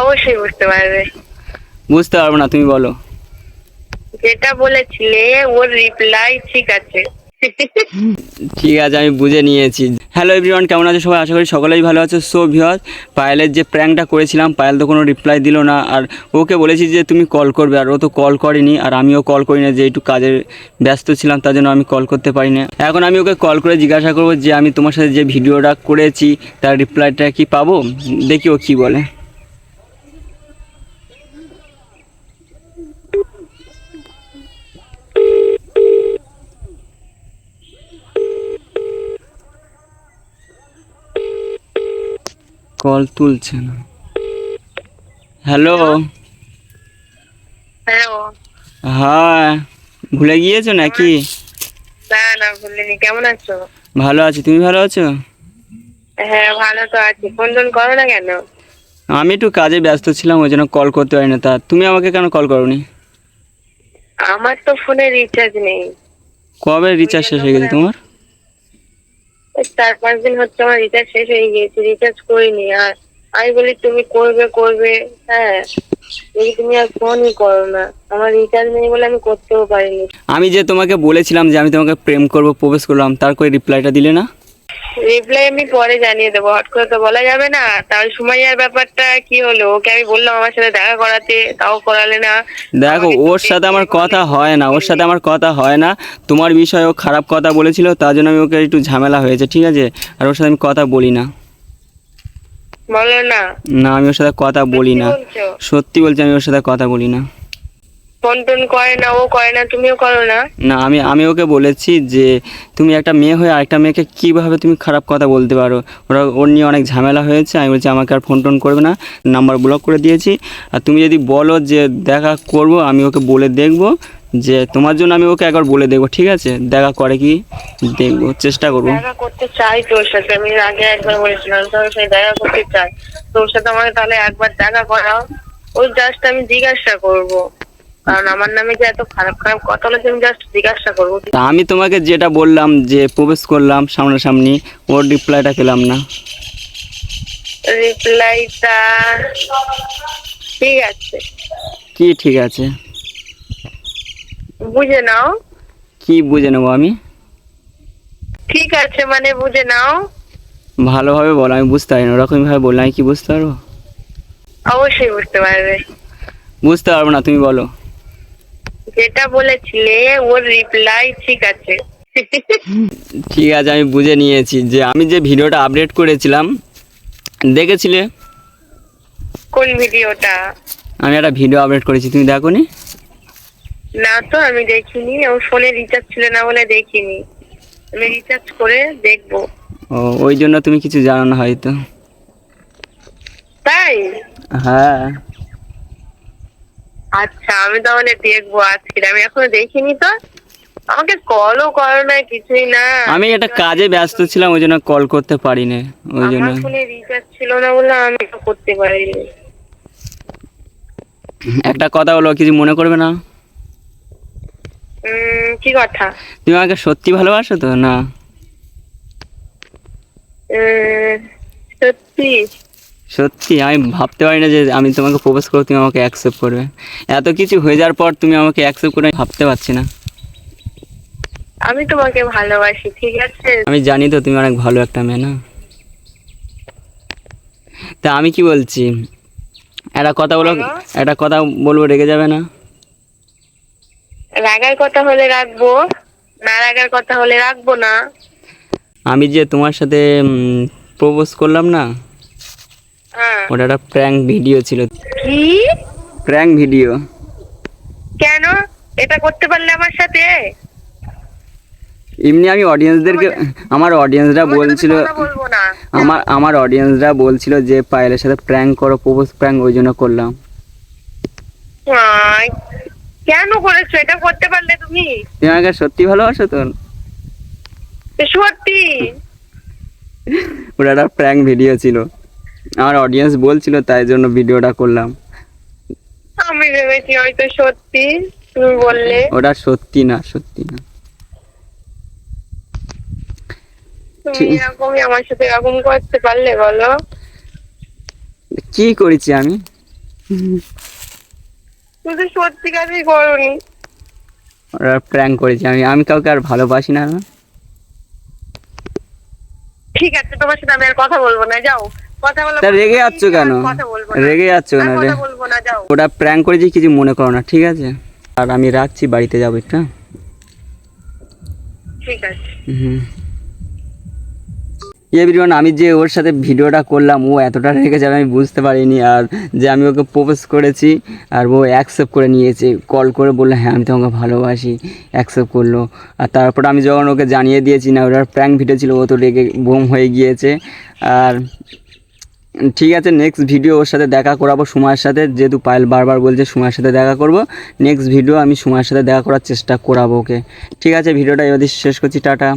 অবশ্যই বুঝতে পারবে। বুঝতে পারব না তুমি বলো। যেটা বলেছিলে ওর রিপ্লাই ঠিক আছে। ঠিক আছে আমি বুঝে নিয়েছি। হ্যালো এভরিওয়ান কেমন আছো সবাই? আশা করি সকলেই ভালো আছো। সো ভিওর পায়েলের যে প্র্যাঙ্কটা করেছিলাম পায়েল তো কোনো রিপ্লাই দিল না। আর ওকে বলেছি যে তুমি কল করবে আর ও তো কল করেনি আর আমিও কল করি না যে একটু কাজের ব্যস্ত ছিলাম তার জন্য আমি কল করতে পারি না। এখন আমি ওকে কল করে জিজ্ঞাসা করব যে আমি তোমার সাথে যে ভিডিওটা করেছি তার রিপ্লাইটা কি পাবো? দেখি ও কী বলে। কল তুলছে না। হ্যালো হ্যালো হ্যাঁ ভুলে গিয়েছো নাকি? না না ভুলিনি। কেমন আছো? ভালো আছি। তুমি ভালো আছো? হ্যাঁ ভালো তো আছি। ফোন টোন করো না কেন? আমি একটু কাজে ব্যস্ত ছিলাম ওই জন্য কল করতে পারি না তা তুমি আমাকে কেন কল করোনি? আমার তো ফোনে রিচার্জ নেই। কবে রিচার্জ শেষ হয়ে গেছে তোমার? চার পাঁচ দিন হচ্ছে আমার রিচার্জ শেষ হয়ে গিয়েছে রিচার্জ করিনি। আর আমি বলি, তুমি করবে করবে। হ্যাঁ তুমি আর ফোনই করো না। আমার রিচার্জ নেই বলে আমি করতেও পারিনি। আমি যে তোমাকে বলেছিলাম যে আমি তোমাকে প্রেম করব, প্রবেশ করলাম, তার করে রিপ্লাইটা দিলে না? রিপ্লাই আমি পরে জানিয়ে দেবো। হট করে তো বলা যাবে না। তাহলে সুমাইয়ার ব্যাপারটা কি হলো? ওকে আমি বললাম আমার সাথে দেখা করাতে তাও করালে না। দেখো ওর সাথে আমার কথা হয় না ওর সাথে আমার কথা হয় না। তোমার বিষয়ে ও খারাপ কথা বলেছিল তার জন্য আমি ওকে একটু ঝামেলা হয়েছে ঠিক আছে? আর ওর সাথে আমি কথা বলি না। বলো না। না আমি ওর সাথে কথা বলি না। সত্যি বলছি আমি ওর সাথে কথা বলি না। ফোন টোন করে না ও করে না তুমিও করো না। না আমি আমি ওকে বলেছি যে তুমি একটা মেয়ে হয়ে আরেকটা মেয়েকে কীভাবে তুমি খারাপ কথা বলতে পারো? ওরা ওর নিয়ে অনেক ঝামেলা হয়েছে আমি বলছি আমাকে আর ফোন টোন করবে না নাম্বার ব্লক করে দিয়েছি। আর তুমি যদি বলো যে দেখা করব আমি ওকে বলে দেখব যে তোমার জন্য আমি ওকে একবার বলে দেখব ঠিক আছে? দেখা করে কি? দেখব চেষ্টা করব। দেখা করতে চাই তোর সাথে আমি আগে একবার বলেছিলাম তোর সাথে দেখা করতে চাই। তোর সাথে আমাকে তাহলে একবার দেখা করাও। ওই জাস্ট আমি জিজ্ঞাসা করব। কারণ আমার নামে যে এত খারাপ খারাপ কথা হলো আমি জাস্ট জিজ্ঞাসা করব। আমি তোমাকে যেটা বললাম যে প্রবেশ করলাম সামনাসামনি ওর রিপ্লাইটা পেলাম না। রিপ্লাইটা ঠিক আছে। কি ঠিক আছে? বুঝে নাও। কি বুঝে নেব আমি? ঠিক আছে মানে বুঝে নাও। ভালোভাবে বলো আমি বুঝতে পারি না ওরকমভাবে বললে আমি কি বুঝতে পারব? অবশ্যই বুঝতে পারবে। বুঝতে পারব না তুমি বলো। যেটা বলেছিলে ওর রিপ্লাই ঠিক আছে। ঠিক আছে আমি বুঝে নিয়েছি যে আমি যে ভিডিওটা আপডেট করেছিলাম দেখেছিলে? কোন ভিডিওটা? আমি একটা ভিডিও আপডেট করেছি তুমি দেখো নি না তো আমি দেখিনি। আমার ফোনে রিচার্জ ছিল না বলে দেখিনি। আমি রিচার্জ করে দেখব। ও ওই জন্য তুমি কিছু জানো না হয়তো। তাই? হ্যাঁ। আচ্ছা আমি তাহলে দেখব আজকে। আমি এখনও দেখিনি তো। আমাকে কলও করো না কিছুই না। আমি একটা কাজে ব্যস্ত ছিলাম ওই জন্য কল করতে পারিনি। ওই জন্য আমার ফোনে রিচার্জ ছিল না বলে আমি করতে পারিনি। একটা কথা বলো কিছু মনে করবে না? কি কথা? তুমি আমাকে সত্যি ভালোবাসো তো না? সত্যি? সত্যি আমি ভাবতে পারি না যে আমি তোমাকে প্রপোজ করব তুমি আমাকে অ্যাকসেপ্ট করবে। এত কিছু হয়ে যাওয়ার পর তুমি আমাকে অ্যাকসেপ্ট করে ভাবতে পারছি না। আমি তোমাকে ভালোবাসি ঠিক আছে? আমি জানি তো তুমি অনেক ভালো একটা মেয়ে না। তা আমি কি বলছি? একটা কথা বলো। একটা কথা বলব রেগে যাবে না? রাগার কথা হলে রাখব না রাগার কথা হলে রাখব না। আমি যে তোমার সাথে প্রপোজ করলাম না ওটা একটা প্র্যাঙ্ক ভিডিও ছিল। কি? প্র্যাঙ্ক ভিডিও কেন? এটা করতে পারলে আমার সাথে? এমনি আমি অডিয়েন্সদেরকে আমার অডিয়েন্সরা বলছিল আমার আমার অডিয়েন্সরা বলছিল যে পায়েলের সাথে প্র্যাঙ্ক করো প্রপোজ প্র্যাঙ্ক ওই জন্য করলাম। কেন করেছ? এটা করতে পারলে তুমি? তুমি আমাকে সত্যি ভালোবাসো তো? সত্যি? ওটা একটা প্র্যাঙ্ক ভিডিও ছিল। আমার অডিয়েন্স বলছিল তাই জন্য ভিডিওটা করলাম। আমি ভেবেছি হয়তো সত্যি তুমি বললে। ওটা সত্যি না সত্যি না। তুমি এরকমই আমার সাথে এরকম করতে পারলে বলো। কি করেছি আমি? তুমি সত্যিকারই করনি। ওরা প্র্যাঙ্ক করেছি আমি আমি কাউকে আর ভালোবাসি না। ঠিক আছে তোমার সাথে আমি আর কথা বলব না যাও। তা রেগে যাচ্ছ কেন? রেগে যাচ্ছ কেন রে? ওটা প্র্যাঙ্ক করেছি কিছু মনে করো না ঠিক আছে? আর আমি রাখছি বাড়িতে যাব একটা ঠিক আছে। হুম। এভরিওয়ান আমি যে ওর সাথে ভিডিওটা করলাম ও এতটা রেগে যাবে আমি বুঝতে পারিনি আর যে আমি ওকে প্রপোজ করেছি আর ও অ্যাকসেপ্ট করে নিয়েছে কল করে বলল হ্যাঁ আমি তোমাকে ভালোবাসি অ্যাকসেপ্ট করল। আর তারপর আমি যখন ওকে জানিয়ে দিয়েছি না ওটার প্র্যাঙ্ক ভিডিও ছিল ও তো রেগে বোম হয়ে গিয়েছে। আর ঠিক আছে নেক্সট ভিডিও ওর সাথে দেখা করাবো সময়ের সাথে। যেহেতু পায়েল বারবার বলছে সময়ের সাথে দেখা করব। নেক্সট ভিডিও আমি সময়ের সাথে দেখা করার চেষ্টা করাবো ওকে। ঠিক আছে ভিডিওটা এবার শেষ করছি, টাটা।